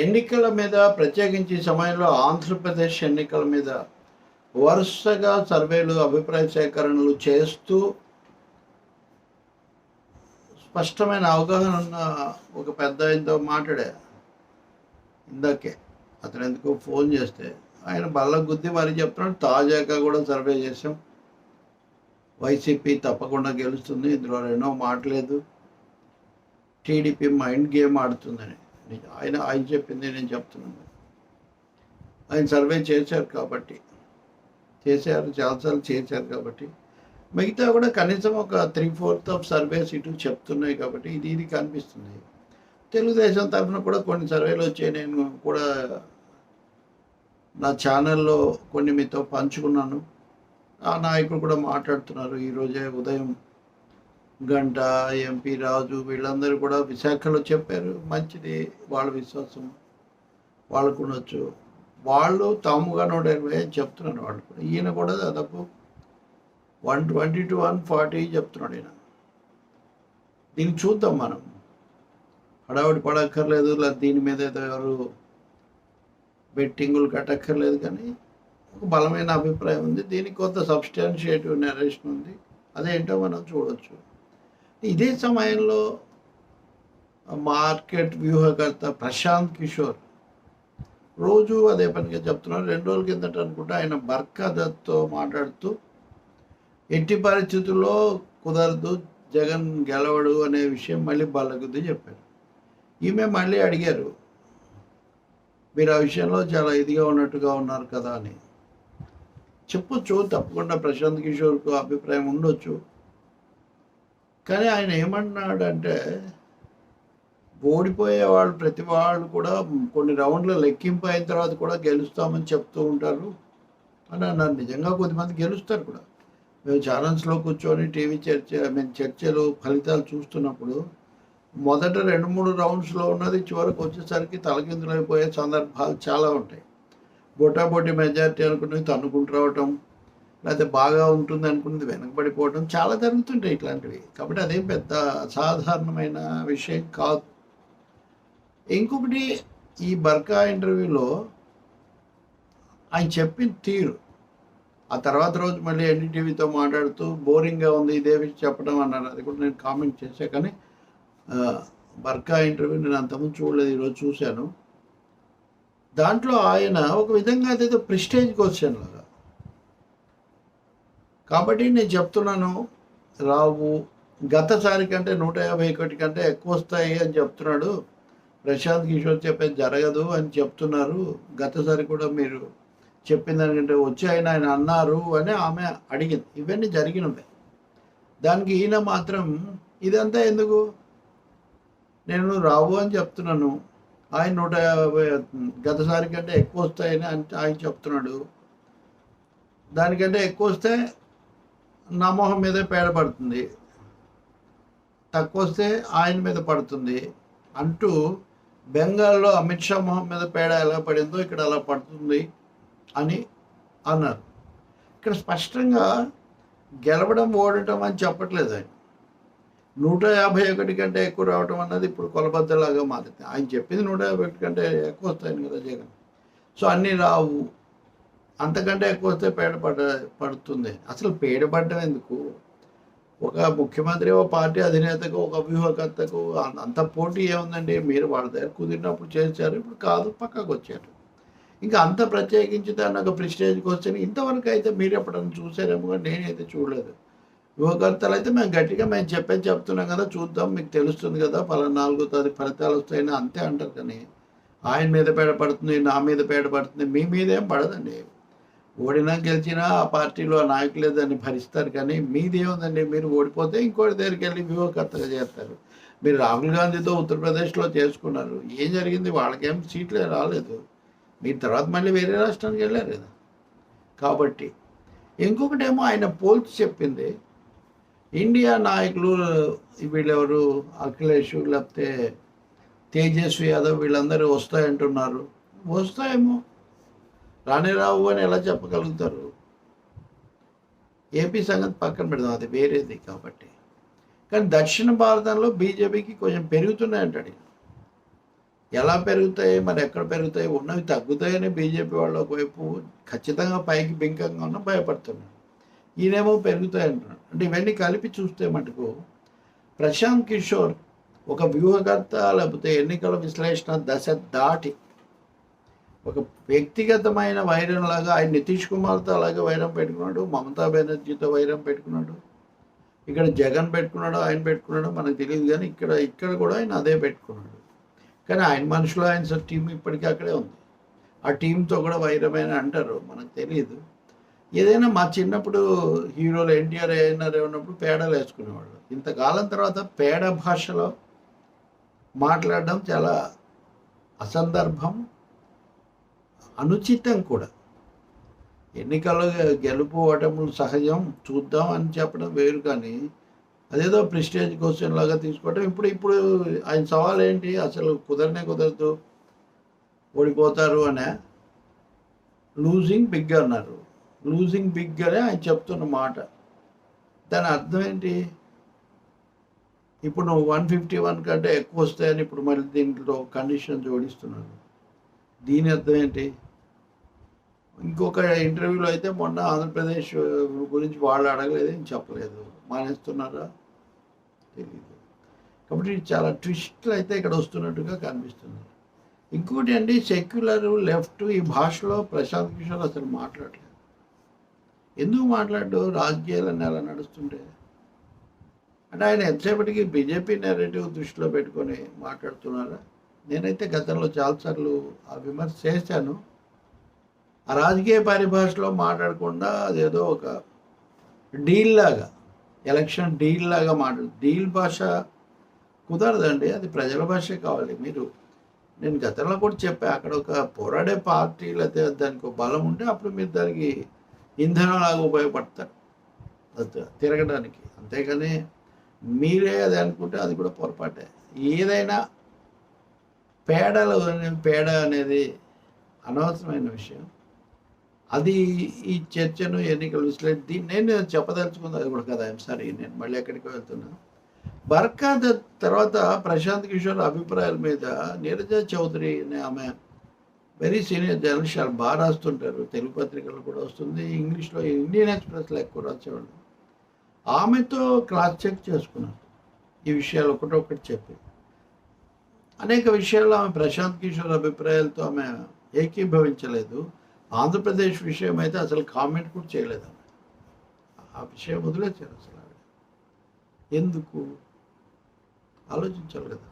ఎన్నికల మీద ప్రత్యేకించి సమయంలో ఆంధ్రప్రదేశ్ ఎన్నికల మీద వరుసగా సర్వేలు అభిప్రాయ సేకరణలు చేస్తూ స్పష్టమైన అవగాహన ఉన్న ఒక పెద్ద ఆయనతో మాట్లాడా ఇందాకే అతను ఎందుకో ఫోన్ చేస్తే ఆయన బల్ల గుద్ది మరీ చెప్తున్నాడు. తాజాగా కూడా సర్వే చేసాం వైసీపీ తప్పకుండా గెలుస్తుంది. ఇందులో రెండో మాటలేదు. టీడీపీ మైండ్ గేమ్ ఆడుతుందని. ఆయన ఆయన చెప్పింది నేను చెప్తున్నాను. ఆయన సర్వే చేశారు కాబట్టి చేశారు చాలాసార్లు చేశారు కాబట్టి. మిగతా కూడా కనీసం ఒక త్రీ ఫోర్త్ ఆఫ్ సర్వేస్ ఇటు చెప్తున్నాయి కాబట్టి ఇది ఇది కనిపిస్తుంది. తెలుగుదేశం తరఫున కూడా కొన్ని సర్వేలు వచ్చాయి. నేను కూడా నా ఛానల్లో కొన్ని మీతో పంచుకున్నాను. ఆ నాయకులు కూడా మాట్లాడుతున్నారు. ఈరోజే ఉదయం గంట ఎంపీ రాజు వీళ్ళందరూ కూడా విశాఖలో చెప్పారు మంచిది వాళ్ళ విశ్వాసం వాళ్ళకు ఉండొచ్చు. వాళ్ళు తాముగా నూట ఇరవై అని వాళ్ళు కూడా. ఈయన కూడా దాదాపు one twenty to one forty చెప్తున్నాడు ఈయన. దీన్ని చూద్దాం మనం. హడావిడి పడక్కర్లేదు లేదా దీని మీద ఎవరు బెట్టింగులు కట్టక్కర్లేదు కానీ ఒక బలమైన అభిప్రాయం ఉంది. దీనికి కొంత సబ్స్టాన్షియేటివ్ నెరేషన్ ఉంది. అదేంటో మనం చూడొచ్చు. ఇదే సమయంలో మార్కెట్ వ్యూహకర్త ప్రశాంత్ కిషోర్ రోజు అదే పనిగా చెప్తున్నారు. రెండు రోజుల కిందట అనుకుంటే ఆయన బర్కా దత్తో మాట్లాడుతూ ఎట్టి పరిస్థితుల్లో కుదరదు జగన్ గెలవడు అనే విషయం మళ్ళీ బలగుద్ది చెప్పారు. ఈమె మళ్ళీ అడిగారు మీరు ఆ విషయంలో చాలా ఇదిగా ఉన్నట్టుగా ఉన్నారు కదా అని. చెప్పొచ్చు తప్పకుండా ప్రశాంత్ కిషోర్కు అభిప్రాయం ఉండొచ్చు. కానీ ఆయన ఏమన్నాడంటే ఓడిపోయే వాళ్ళు ప్రతి వాళ్ళు కూడా కొన్ని రౌండ్ల లెక్కింపు అయిన తర్వాత కూడా గెలుస్తామని చెప్తూ ఉంటారు. అని అన్నారు. నిజంగా కొద్దిమంది గెలుస్తారు కూడా. మేము ఛానల్స్లో కూర్చొని టీవీ చర్చ మేము చర్చలు ఫలితాలు చూస్తున్నప్పుడు మొదట రెండు మూడు రౌండ్స్లో ఉన్నది చివరికి వచ్చేసరికి తలకిందులైపోయే సందర్భాలు చాలా ఉంటాయి. బొటాబొటి మెజారిటీ అనుకున్నది తన్నుకుంటూ రావటం లేకపోతే బాగా ఉంటుంది అనుకున్నది వెనకబడిపోవడం చాలా జరుగుతుంటాయి ఇట్లాంటివి. కాబట్టి అదేం పెద్ద అసాధారణమైన విషయం కాదు. ఇంకొకటి ఈ బర్కా ఇంటర్వ్యూలో ఆయన చెప్పిన తీరు. ఆ తర్వాత రోజు మళ్ళీ ఎన్డీటీవీతో మాట్లాడుతూ బోరింగ్గా ఉంది ఇదే విషయం చెప్పడం అన్నారు. అది కూడా నేను కామెంట్ చేశా. కానీ బర్కా ఇంటర్వ్యూ నేను అంతకుముందు చూడలేదు ఈరోజు చూశాను. దాంట్లో ఆయన ఒక విధంగా అదేదో ప్రిస్టేజ్ క్వశ్చన్ లాగా. కాబట్టి నేను చెప్తున్నాను రావు గతసారి కంటే నూట యాభై ఒకటి కంటే ఎక్కువ వస్తాయి అని చెప్తున్నాడు. ప్రశాంత్ కిషోర్ చెప్పేది జరగదు అని చెప్తున్నారు. గతసారి కూడా మీరు చెప్పిన దానికంటే వచ్చాయని ఆయన అన్నారు అని ఆమె అడిగింది. ఇవన్నీ జరిగినవే. దానికి ఈయన మాత్రం ఇదంతా ఎందుకు? నేను రావు అని చెప్తున్నాను. ఆయన నూట యాభై గతసారి కంటే ఎక్కువ వస్తాయని అని ఆయన చెప్తున్నాడు. దానికంటే ఎక్కువ వస్తే నా మొహం మీదే పేడ పడుతుంది. తక్కువ వస్తే ఆయన మీద పడుతుంది. అంటూ బెంగాల్లో అమిత్ షా మొహం మీద పేడ ఎలా పడిందో ఇక్కడ అలా పడుతుంది అని అన్నారు. ఇక్కడ స్పష్టంగా గెలవడం ఓడటం అని చెప్పట్లేదు ఆయన. నూట యాభై ఒకటి కంటే ఎక్కువ రావటం అన్నది ఇప్పుడు కొలబద్దలాగా మారింది. ఆయన చెప్పింది నూట యాభై ఒకటి కంటే ఎక్కువ వస్తాయని కదా జగన్. సో అన్నీ రావు. అంతకంటే ఎక్కువ వస్తే పేడ పడ పడుతుంది. అసలు పేడ పడ్డం ఎందుకు? ఒక ముఖ్యమంత్రి ఒక పార్టీ అధినేతకు ఒక వ్యూహకర్తకు అంత పోటీ ఏముందండి? మీరు వాళ్ళ దగ్గర కుదిరినప్పుడు చేశారు ఇప్పుడు కాదు పక్కకు వచ్చారు. ఇంకా అంత ప్రత్యేకించి దాన్ని ఒక ప్రిస్టేజ్కి వచ్చాను ఇంతవరకు అయితే మీరు ఎప్పుడైనా చూసారేమో కానీ నేనైతే చూడలేదు. యువకర్తలు అయితే మేము గట్టిగా మేము చెప్పేది చెప్తున్నాం కదా చూద్దాం. మీకు తెలుస్తుంది కదా పలానా నాలుగో తది ఫలితాలు వస్తాయని అంతే అంటారు కానీ ఆయన మీద పేడ పడుతుంది నా మీద పేడ పడుతుంది మీ మీద ఏం పడదండి. ఓడినా గెలిచినా ఆ పార్టీలో ఆ నాయకులే దాన్ని భరిస్తారు కానీ మీదేముందండి? మీరు ఓడిపోతే ఇంకోటి దగ్గరికి వెళ్ళి వ్యూహకర్తగా చేస్తారు. మీరు రాహుల్ గాంధీతో ఉత్తరప్రదేశ్లో చేసుకున్నారు. ఏం జరిగింది? వాళ్ళకేం సీట్లే రాలేదు. మీరు తర్వాత మళ్ళీ వేరే రాష్ట్రానికి వెళ్ళారు కదా. కాబట్టి ఇంకొకటేమో ఆయన పోల్చి చెప్పింది. ఇండియా నాయకులు వీళ్ళెవరు? అఖిలేష్ లేకపోతే తేజస్వి యాదవ్ వీళ్ళందరూ వస్తాయంటున్నారు. వస్తాయేమో. రానే రావు అని ఎలా చెప్పగలుగుతారు? ఏపీ సంగతి పక్కన పెడదాం అది వేరేది కాబట్టి. కానీ దక్షిణ భారతంలో బీజేపీకి కొంచెం పెరుగుతున్నాయంటాడు ఈయన. ఎలా పెరుగుతాయి మరి ఎక్కడ పెరుగుతాయి ఉన్నవి తగ్గుతాయని బీజేపీ వాళ్ళు ఒకవైపు ఖచ్చితంగా పైకి బింకంగా ఉన్న భయపడుతున్నాడు ఈయనేమో పెరుగుతాయి అంటున్నాడు. అంటే ఇవన్నీ కలిపి చూస్తే మటుకు ప్రశాంత్ కిషోర్ ఒక వ్యూహకర్త లేకపోతే ఎన్నికల విశ్లేషణ దశ దాటి ఒక వ్యక్తిగతమైన వైరం లాగా ఆయన నితీష్ కుమార్తో అలాగే వైరం పెట్టుకున్నాడు మమతా బెనర్జీతో వైరం పెట్టుకున్నాడు ఇక్కడ జగన్ పెట్టుకున్నాడు ఆయన పెట్టుకున్నాడు మనకు తెలియదు కానీ ఇక్కడ ఇక్కడ కూడా ఆయన అదే పెట్టుకున్నాడు. కానీ ఆయన మనుషులు ఆయన టీం ఇప్పటికీ అక్కడే ఉంది. ఆ టీంతో కూడా వైరమైన అంటారు మనకు తెలియదు. ఏదైనా మా చిన్నప్పుడు హీరోలు ఎన్టీఆర్ ఏఎన్ఆర్ ఉన్నప్పుడు పేడలు వేసుకునేవాళ్ళు. ఇంతకాలం తర్వాత పేడ భాషలో మాట్లాడడం చాలా అసందర్భం అనుచితం కూడా. ఎన్నికల్లో గెలుపు ఓటములు సహజం చూద్దాం అని చెప్పడం వేరు కానీ అదేదో ప్రిస్టేజ్ క్వశ్చన్ లాగా తీసుకోవటం ఇప్పుడు ఇప్పుడు ఆయన సవాల్ ఏంటి అసలు కుదరనే కుదరదు. ఓడిపోతారు అనే. లూజింగ్ బిగ్ అన్నారు. లూజింగ్ బిగ్ అనే ఆయన చెప్తున్న మాట. దాని అర్థం ఏంటి? ఇప్పుడు నువ్వు వన్ ఫిఫ్టీ వన్ కంటే ఎక్కువ వస్తాయని ఇప్పుడు మళ్ళీ దీంట్లో కండిషన్ జోడిస్తున్నాను దీని అర్థం ఏంటి? ఇంకొక ఇంటర్వ్యూలో అయితే మొన్న ఆంధ్రప్రదేశ్ గురించి వాళ్ళు అడగలేదు ఏం చెప్పలేదు. మానేస్తున్నారా? తెలియదు కాబట్టి చాలా ట్విస్ట్లు అయితే ఇక్కడ వస్తున్నట్టుగా కనిపిస్తుంది. ఇంకోటి అండి సెక్యులర్ లెఫ్ట్ ఈ భాషలో ప్రశాంత్ కిషోర్ అసలు మాట్లాడలేదు. ఎందుకు మాట్లాడు? రాజకీయాలన్నీ అలా నడుస్తుంటే. అంటే ఆయన ఎంతసేపటికి బీజేపీ నెరేటివ్ దృష్టిలో పెట్టుకొని మాట్లాడుతున్నారా? నేనైతే గతంలో చాలాసార్లు ఆ విమర్శ చేశాను. ఆ రాజకీయ పరిభాషలో మాట్లాడకుండా అదేదో ఒక డీల్ లాగా ఎలక్షన్ డీల్ లాగా మాట్లాడు డీల్ భాష కుదరదండి. అది ప్రజల భాషే కావాలి. మీరు నేను గతంలో కూడా చెప్పా అక్కడ ఒక పోరాడే పార్టీ లేకపోతే దానికి బలం ఉంటే అప్పుడు మీరు దానికి ఇంధనంలాగా ఉపయోగపడతారు. అది తిరగడానికి. అంతేగాని మీరే అది అనుకుంటే అది కూడా పొరపాటే. ఏదైనా పేడలు పేడ అనేది అనవసరమైన విషయం. అది ఈ చర్చను ఎన్నికలు విశ్లేషణ దీన్ని నేను చెప్పదలుచుకుంది అది కూడా కదా. సారీ నేను మళ్ళీ ఎక్కడికి వెళ్తున్నా బర్ఖాద్ తర్వాత ప్రశాంత్ కిషోర్ అభిప్రాయాల మీద నీరజ చౌదరి అనే ఆమె వెరీ సీనియర్ జర్నలిస్ట్ వాళ్ళు బాగా రాస్తుంటారు. తెలుగు పత్రికలు కూడా వస్తుంది. ఇంగ్లీష్లో ఇండియన్ ఎక్స్ప్రెస్లో ఎక్కువ రాసేవాళ్ళు. ఆమెతో క్రాస్ చెక్ చేసుకున్నారు ఈ విషయాలు ఒకటొకటి చెప్పి. అనేక విషయాల్లో ఆమె ప్రశాంత్ కిషోర్ అభిప్రాయాలతో ఆమె ఏకీభవించలేదు. ఆంధ్రప్రదేశ్ విషయం అయితే అసలు కామెంట్ కూడా చేయలేదు ఆమె. ఆ విషయం వదిలేశారు అసలు ఆవిడ. ఎందుకు? ఆలోచించాలి కదా.